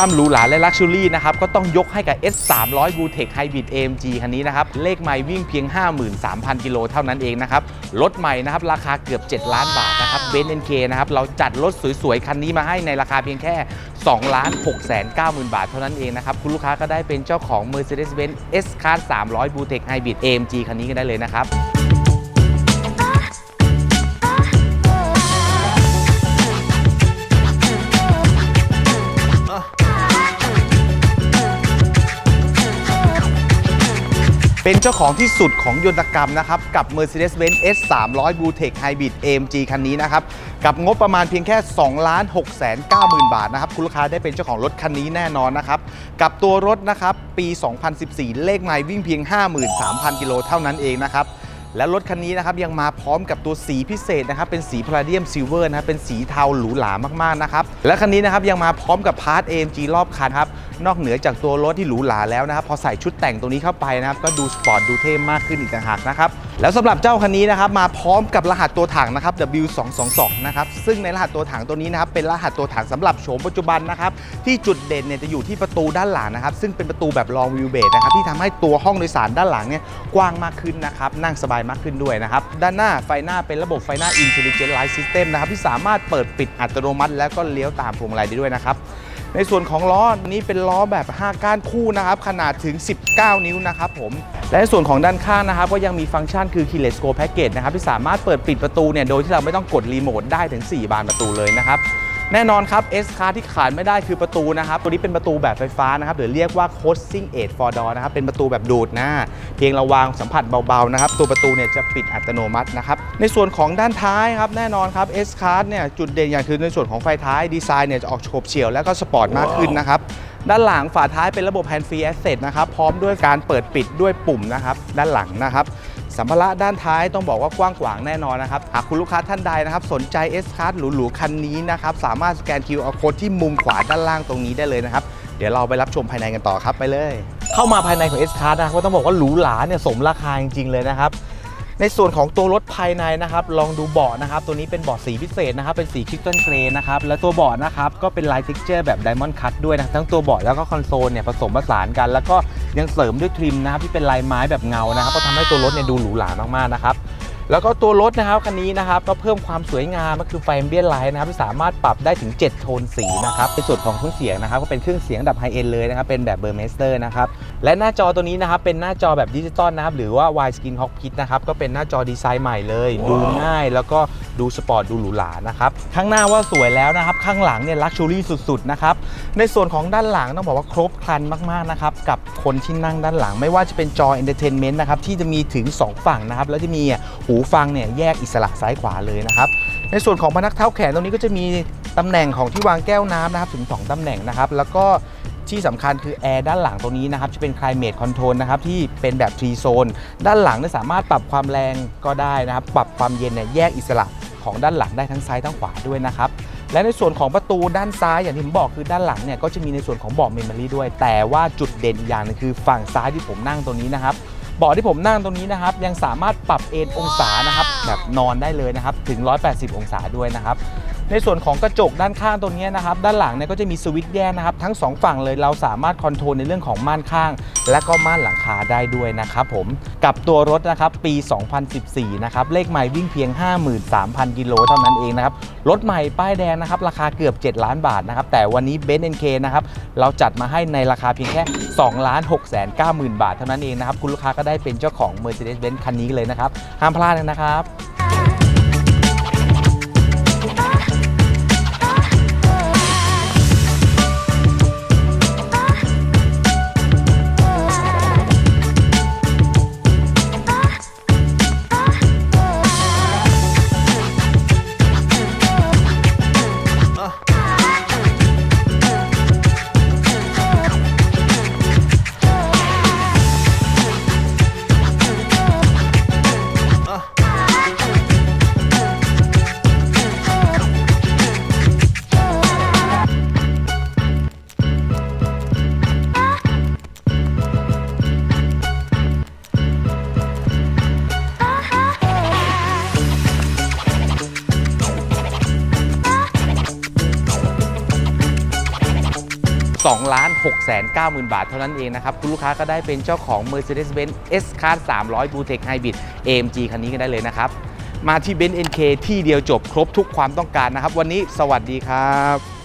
ความหรูหราและลักชัวรี่นะครับก็ต้องยกให้กับ S 3 0 0 b t e c h Hybrid AMG คันนี้นะครับ เลขไมล์วิ่งเพียง 53,000 กิโลเท่านั้นเองนะครับ รถใหม่นะครับ ราคาเกือบ 7 ล้านบาทนะครับเบนซ์เอ็นเคนะครับ เราจัดรถสวยๆ คันนี้มาให้ในราคาเพียงแค่ 2 ล้าน6แสน9หมื่นบาทเท่านั้นเองนะครับ คุณลูกค้าก็ได้เป็นเจ้าของ Mercedes-Benz S Class 300 b t e c h Hybrid AMG คันนี้กันได้เลยนะครับ เป็นเจ้าของที่สุดของยนตกรรมนะครับ กับ Mercedes-Benz S 3 0 0 b l u t e c h Hybrid AMG คันนี้นะครับ กับงบประมาณเพียงแค่2ล้าน6แสน9หมื่นบาทนะครับ คุณลูกค้าได้เป็นเจ้าของรถคันนี้แน่นอนนะครับ กับตัวรถนะครับ ปี 2014 เลขไมล์วิ่งเพียง 53,000 กิโลเท่านั้นเองนะครับ และรถคันนี้นะครับยังมาพร้อมกับตัวสีพิเศษนะครับเป็นสีพลาเดียมซิลเวอร์นะครับเป็นสีเทาหรูหรามากๆนะครับและคันนี้นะครับยังมาพร้อมกับพาร์ท AMG รอบคันครับนอกเหนือจากตัวรถที่หรูหราแล้วนะครับพอใส่ชุดแต่งตรงนี้เข้าไปนะครับก็ดูสปอร์ตดูเท่มากขึ้นอีกต่างหากนะครับแล้วสำหรับเจ้าคันนี้นะครับมาพร้อมกับรหัสตัวถังนะครับ W222 นะครับซึ่งในรหัสตัวถังตัวนี้นะครับเป็นรหัสตัวถังสำหรับโฉมปัจจุบันนะครับที่จุดเด่นเนี่ยจะอยู่ที่ประตูด้านหลังนะครับซึ่งเป็นประตูแบบลองวิวเบสนะครับที่ทำให้ตัวห้องโดยสารด้านหลังเนี่ยกว้างมากขึ้นนะครับนั่งสบายมากขึ้นด้วยนะครับ ด้านหน้าไฟหน้าเป็นระบบไฟหน้า Intelligent Light System นะครับที่สามารถเปิดปิดอัตโนมัติ แล้วก็เลี้ยวตามพวงมาลัยได้ด้วยนะครับในส่วนของล้อนี้เป็นล้อแบบ 5 ก้านคู่นะครับขนาดถึง 19 นิ้วนะครับผมและในส่วนของด้านข้างนะครับก็ยังมีฟังก์ชันคือ Keyless Go Package นะครับที่สามารถเปิดปิดประตูเนี่ยโดยที่เราไม่ต้องกดรีโมทได้ถึง 4 บานประตูเลยนะครับ แน่นอนครับ S Car ที่ขาดไม่ได้คือประตูนะครับ ตัวนี้เป็นประตูแบบไฟฟ้านะครับหรือเรียกว่า Coasting Aid for Door นะครับ เป็นประตูแบบดูดหน้า เพียงเราวางสัมผัสเบาๆนะครับ ตัวประตูเนี่ยจะปิดอัตโนมัตินะครับ ในส่วนของด้านท้ายครับ แน่นอนครับ S Class เนี่ยจุดเด่นอย่างคือในส่วนของไฟท้ายดีไซน์เนี่ยจะออกโฉบเฉี่ยวแล้วก็สปอร์ตมากขึ้นนะครับด้านหลังฝาท้ายเป็นระบบ Hand Free Access นะครับพร้อมด้วยการเปิดปิดด้วยปุ่มนะครับด้านหลังนะครับ สัมภาระด้านท้ายต้องบอกว่ากว้างขวางแน่นอนนะครับ หากคุณลูกค้าท่านใดนะครับ สนใจ S Class หรูๆคันนี้นะครับ สามารถสแกน QR Code ที่มุมขวาด้านล่างตรงนี้ได้เลยนะครับ เดี๋ยวเราไปรับชมภายในกันต่อครับไปเลย เข้ามาภายในของ S Class นะครับก็ต้องบอกว่าหรูหราเนี่ยสมราคาจริงๆเลยนะครับ ในส่วนของตัวรถภายในนะครับ ลองดูเบาะนะครับ ตัวนี้เป็นเบาะสีพิเศษนะครับ เป็นสีคริสตัลเกรย์นะครับ และตัวเบาะนะครับ ก็เป็นลายทิกเจอร์แบบไดมอนด์คัตด้วยนะทั้งตัวเบาะแล้วก็คอนโซลเนี่ยผสมผสานกัน แล้วก็ยังเสริมด้วยทริมนะครับที่เป็นลายไม้แบบเงานะครับก็ทำให้ตัวรถเนี่ยดูหรูหรามากๆนะครับ แล้วก็ตัวรถนะครับคันนี้นะครับก็เพิ่มความสวยงามก็คือไฟเบียนไลท์นะครับที่สามารถปรับได้ถึง 7 โทนสีนะครับในส่วนของเครื่องเสียงนะครับก็เป็นเครื่องเสียงดับไฮเอ็นเลยนะครับเป็นแบบเบอร์เมสเตอร์นะครับและหน้าจอตัวนี้นะครับเป็นหน้าจอแบบดิจิตอลนะครับหรือว่า Wide Screen Cockpit นะครับก็เป็นหน้าจอดีไซน์ใหม่เลย ดูง่ายแล้วก็ ดูสปอร์ตดูหรูหรานะครับข้างหน้าว่าสวยแล้วนะครับ ข้างหลังเนี่ยลักชัวรี่สุดๆนะครับในส่วนของด้านหลังต้องบอกว่าครบครันมากๆนะครับกับคนที่นั่งด้านหลัง ไม่ว่าจะเป็นจอ Entertainment นต์นะครับที่จะมีถึง 2 ฝั่งนะครับแล้วจะมีหูฟังเนี่ยแยกอิสระซ้ายขวาเลยนะครับในส่วนของพนักเท้าแขนตรงนี้ก็จะมีตำแหน่งของที่วางแก้วน้ำนะครับถึง 2ตำแหน่งนะครับแล้วก็ที่สำคัญคือแอร์ด้านหลังตรงนี้นะครับจะเป็น climate control นะครับที่เป็นแบบ3 zone ด้านหลังเนี่ยสามารถปรับความแรงก็ได้นะครับ ปรับความเย็นเนี่ยแยกอิสระ ของด้านหลังได้ทั้งซ้ายทั้งขวาด้วยนะครับ และในส่วนของประตูด้านซ้ายอย่างที่ผมบอกคือด้านหลังเนี่ยก็จะมีในส่วนของเบาะเมมโมรี่ด้วย แต่ว่าจุดเด่นอย่างหนึงคือฝั่งซ้ายที่ผมนั่งตรงนี้นะครับเบาะที่ผมนั่งตรงนี้นะครับ ยังสามารถปรับเอนองศานะครับแบบนอนได้เลยนะครับ ถึง 180 องศาด้วยนะครับ ในส่วนของกระจกด้านข้างตรงนี้นะครับด้านหลังเนี่ยก็จะมีสวิตช์แยกนะครับทั้ง 2 ฝั่งเลยเราสามารถคอนโทรลในเรื่องของม่านข้าง และก็ม่านหลังคาได้ด้วยนะครับผมกับตัวรถนะครับปี 2014 นะครับเลขใหม่วิ่งเพียง 53,000 กิโลเท่านั้นเองนะครับรถใหม่ป้ายแดงนะครับราคาเกือบ 7 ล้านบาทนะครับแต่วันนี้เบนซ์เอ็นเคนะครับเราจัดมาให้ในราคาเพียงแค่2ล้าน6แสน9หมื่นบาทเท่านั้นเองนะครับคุณลูกค้าก็ได้เป็นเจ้าของ Mercedes-Benz คันนี้เลยนะครับห้ามพลาดนะครับ 2ล้าน6แสน9หมื่นบาทเท่านั้นเองนะครับ คุณลูกค้าก็ได้เป็นเจ้าของ Mercedes-Benz S-Class 300 Blue-Tech Hybrid AMG คันนี้กันได้เลยนะครับ มาที่ Benz NK ที่เดียวจบครบทุกความต้องการนะครับ วันนี้สวัสดีครับ